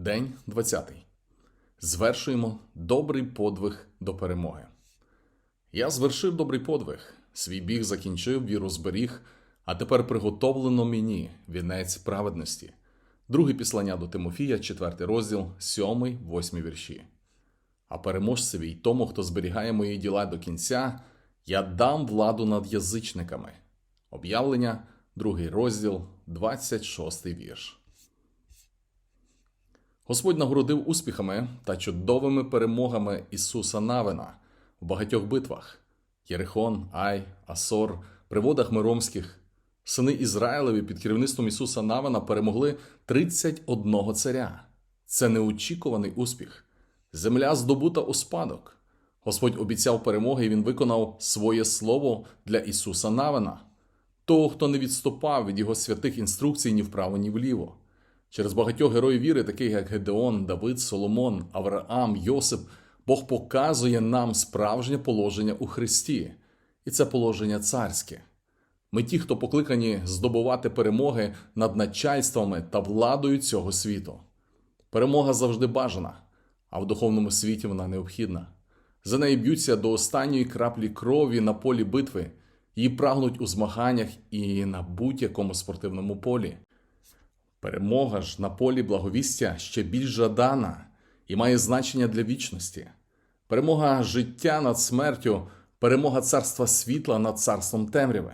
День 20. Звершуємо добрий подвиг до перемоги. Я звершив добрий подвиг, свій біг закінчив, віру зберіг, а тепер приготовлено мені вінець праведності. Друге післання до Тимофія, 4 розділ, 7, 8 вірші. А переможцеві й тому, хто зберігає мої діла до кінця, я дам владу над язичниками. Об'явлення, другий розділ, 26 вірш. Господь нагородив успіхами та чудовими перемогами Ісуса Навина в багатьох битвах Єрихон, Ай, Асор, при водах Миромських. Сини Ізраїлеві під керівництвом Ісуса Навина перемогли 31 царя. Це неочікуваний успіх. Земля здобута у спадок. Господь обіцяв перемоги, і Він виконав своє слово для Ісуса Навина, того, хто не відступав від його святих інструкцій ні вправо, ні вліво. Через багатьох героїв віри, таких як Гедеон, Давид, Соломон, Авраам, Йосип, Бог показує нам справжнє положення у Христі, і це положення царське. Ми ті, хто покликані здобувати перемоги над начальствами та владою цього світу. Перемога завжди бажана, а в духовному світі вона необхідна. За неї б'ються до останньої краплі крові на полі битви, її прагнуть у змаганнях і на будь-якому спортивному полі. Перемога ж на полі благовістя ще більш жадана і має значення для вічності. Перемога життя над смертю, перемога царства світла над царством темряви.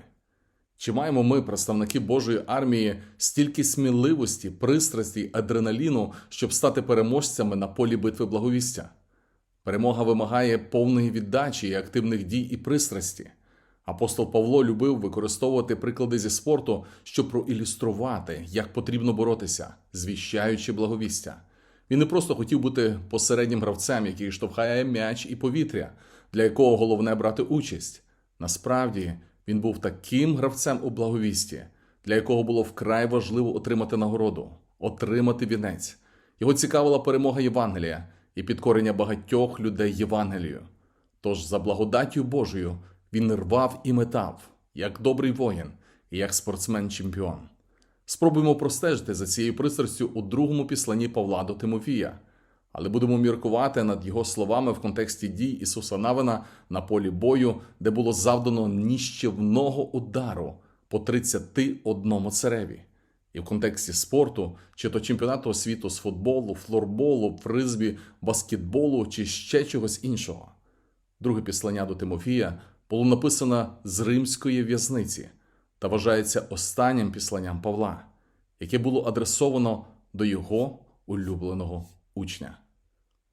Чи маємо ми, представники Божої армії, стільки сміливості, пристрасті, адреналіну, щоб стати переможцями на полі битви благовістя? Перемога вимагає повної віддачі і активних дій і пристрасті. Апостол Павло любив використовувати приклади зі спорту, щоб проілюструвати, як потрібно боротися, звіщаючи благовістя. Він не просто хотів бути посереднім гравцем, який штовхає м'яч і повітря, для якого головне брати участь. Насправді, він був таким гравцем у благовісті, для якого було вкрай важливо отримати нагороду, отримати вінець. Його цікавила перемога Євангелія і підкорення багатьох людей Євангелію. Тож, за благодаттю Божою, він рвав і метав, як добрий воїн і як спортсмен-чемпіон. Спробуємо простежити за цією пристрастю у другому післанні Павла до Тимофія, але будемо міркувати над його словами в контексті дій Ісуса Навина на полі бою, де було завдано ніщівного удару по 31 цареві. І в контексті спорту, чи то чемпіонату світу з футболу, флорболу, фризбі, баскетболу чи ще чогось іншого. Друге післання до Тимофія було написано з римської в'язниці та вважається останнім післанням Павла, яке було адресовано до його улюбленого учня.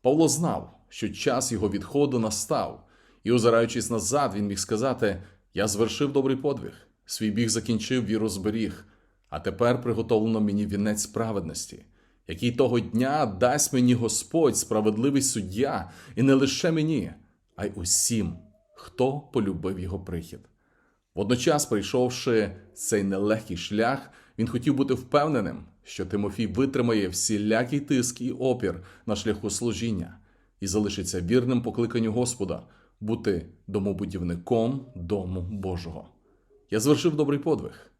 Павло знав, що час його відходу настав, і, озираючись назад, він міг сказати: Я звершив добрий подвиг, свій біг закінчив, віру зберіг, а тепер приготовлено мені вінець справедності, який того дня дасть мені Господь, справедливий суддя, і не лише мені, а й усім хто полюбив його прихід. Водночас, прийшовши цей нелегкий шлях, він хотів бути впевненим, що Тимофій витримає всілякий тиск і опір на шляху служіння і залишиться вірним покликанню Господа бути домобудівником Дому Божого. Я звершив добрий подвиг.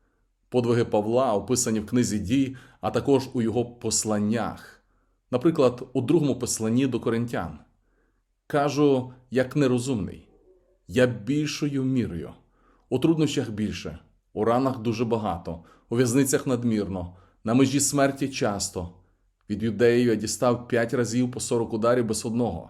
Подвиги Павла описані в книзі дій, а також у його посланнях, наприклад, у другому посланні до коринтян. Кажу, як нерозумний. Я більшою мірою. У труднощах більше, у ранах дуже багато, у в'язницях надмірно, на межі смерті часто. Від юдеїв я дістав п'ять разів по сорок ударів без одного.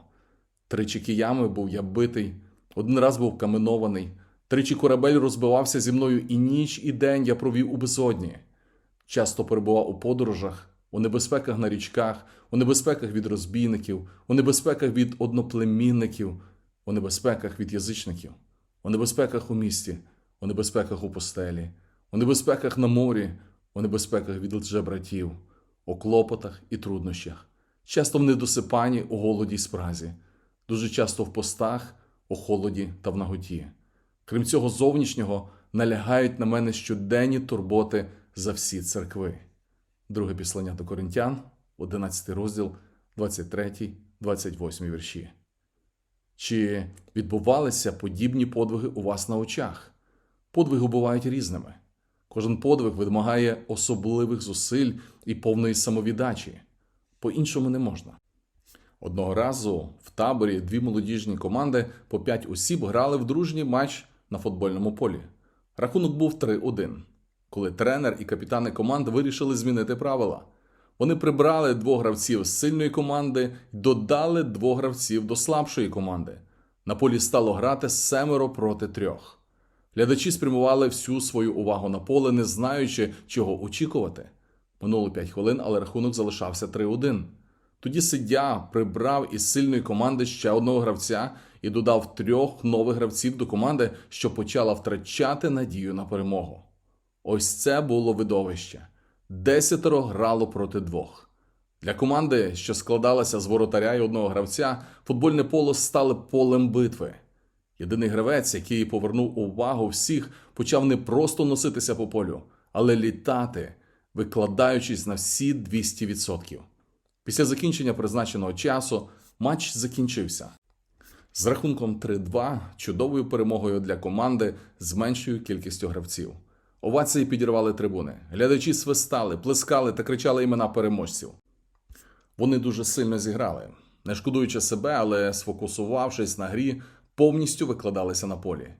Тричі киями був я битий, один раз був каменований, тричі корабель розбивався зі мною і ніч, і день я провів у безодні. Часто перебував у подорожах, у небезпеках на річках, у небезпеках від розбійників, у небезпеках від одноплемінників у небезпеках від язичників, у небезпеках у місті, у небезпеках у постелі, у небезпеках на морі, у небезпеках від лжебратів, у клопотах і труднощах, часто в недосипанні, у голоді й спразі, дуже часто в постах, у холоді та в наготі. Крім цього зовнішнього, налягають на мене щоденні турботи за всі церкви. Друге післання до Коринтян, 11 розділ, 23, 28 вірші. Чи відбувалися подібні подвиги у вас на очах? Подвиги бувають різними. Кожен подвиг вимагає особливих зусиль і повної самовіддачі. По-іншому не можна. Одного разу в таборі дві молодіжні команди по 5 осіб грали в дружній матч на футбольному полі. Рахунок був 3-1, коли тренер і капітани команд вирішили змінити правила. Вони прибрали двох гравців з сильної команди і додали двох гравців до слабшої команди. На полі стало грати семеро проти трьох. Глядачі спрямували всю свою увагу на поле, не знаючи, чого очікувати. Минуло 5 хвилин, але рахунок залишався 3-1. Тоді суддя прибрав із сильної команди ще одного гравця і додав трьох нових гравців до команди, що почала втрачати надію на перемогу. Ось це було видовище. Десятеро грало проти двох. Для команди, що складалася з воротаря і одного гравця, футбольне поле стало полем битви. Єдиний гравець, який повернув увагу всіх, почав не просто носитися по полю, але літати, викладаючись на всі 200%. Після закінчення призначеного часу матч закінчився. З рахунком 3-2 чудовою перемогою для команди з меншою кількістю гравців. Овації підірвали трибуни. Глядачі свистали, плескали та кричали імена переможців. Вони дуже сильно зіграли, не шкодуючи себе, але сфокусувавшись на грі, повністю викладалися на полі.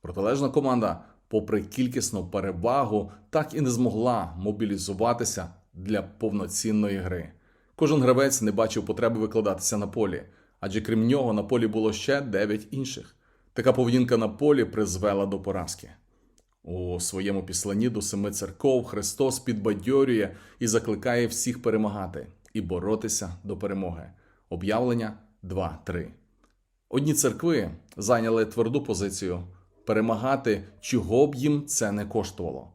Протилежна команда, попри кількісну перевагу, так і не змогла мобілізуватися для повноцінної гри. Кожен гравець не бачив потреби викладатися на полі, адже крім нього на полі було ще 9 інших. Така поведінка на полі призвела до поразки. У своєму післанні до семи церков Христос підбадьорює і закликає всіх перемагати і боротися до перемоги. Об'явлення 2.3. Одні церкви зайняли тверду позицію перемагати, чого б їм це не коштувало.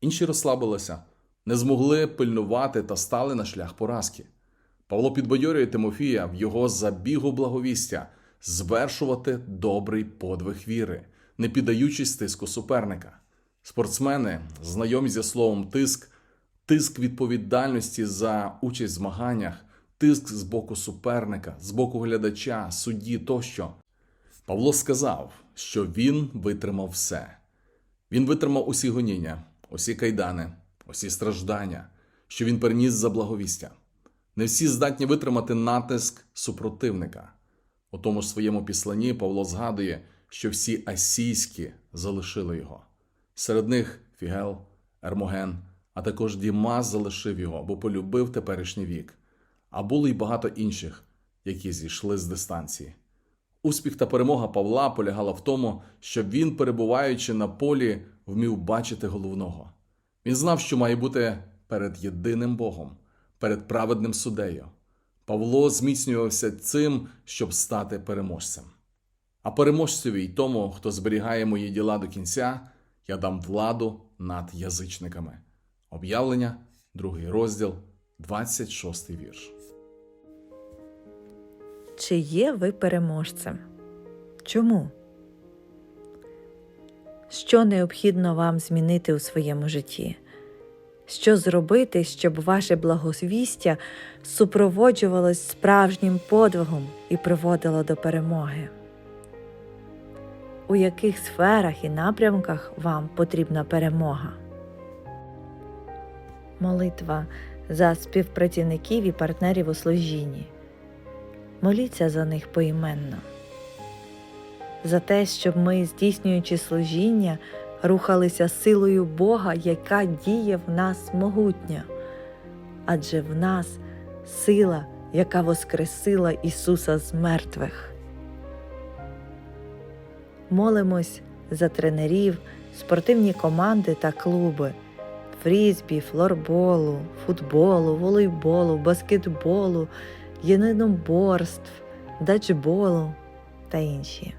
Інші розслабилися, не змогли пильнувати та стали на шлях поразки. Павло підбадьорює Тимофія в його забігу благовістя звершувати добрий подвиг віри, не піддаючись тиску суперника. Спортсмени, знайомі зі словом тиск, тиск відповідальності за участь в змаганнях, тиск з боку суперника, з боку глядача, судді тощо. Павло сказав, що він витримав все. Він витримав усі гоніння, усі кайдани, усі страждання, що він переніс за благовістя. Не всі здатні витримати натиск супротивника. У тому ж своєму післанні Павло згадує, що всі асійські залишили його. Серед них Фігел, Ермоген, а також Дімас залишив його, бо полюбив теперішній вік. А було й багато інших, які зійшли з дистанції. Успіх та перемога Павла полягала в тому, що він, перебуваючи на полі, вмів бачити головного. Він знав, що має бути перед єдиним Богом, перед праведним судею. Павло зміцнювався цим, щоб стати переможцем. А переможцеві й тому, хто зберігає мої діла до кінця, я дам владу над язичниками. Об'явлення, другий розділ, 26 вірш. Чи є ви переможцем? Чому? Що необхідно вам змінити у своєму житті? Що зробити, щоб ваше благовістя супроводжувалось справжнім подвигом і приводило до перемоги? У яких сферах і напрямках вам потрібна перемога? Молитва за співпрацівників і партнерів у служінні. Моліться за них поіменно. За те, щоб ми, здійснюючи служіння, рухалися силою Бога, яка діє в нас могутня, адже в нас сила, яка воскресила Ісуса з мертвих. Молимось за тренерів, спортивні команди та клуби, фрізбі, флорболу, футболу, волейболу, баскетболу, єдиноборств, дачболу та інші.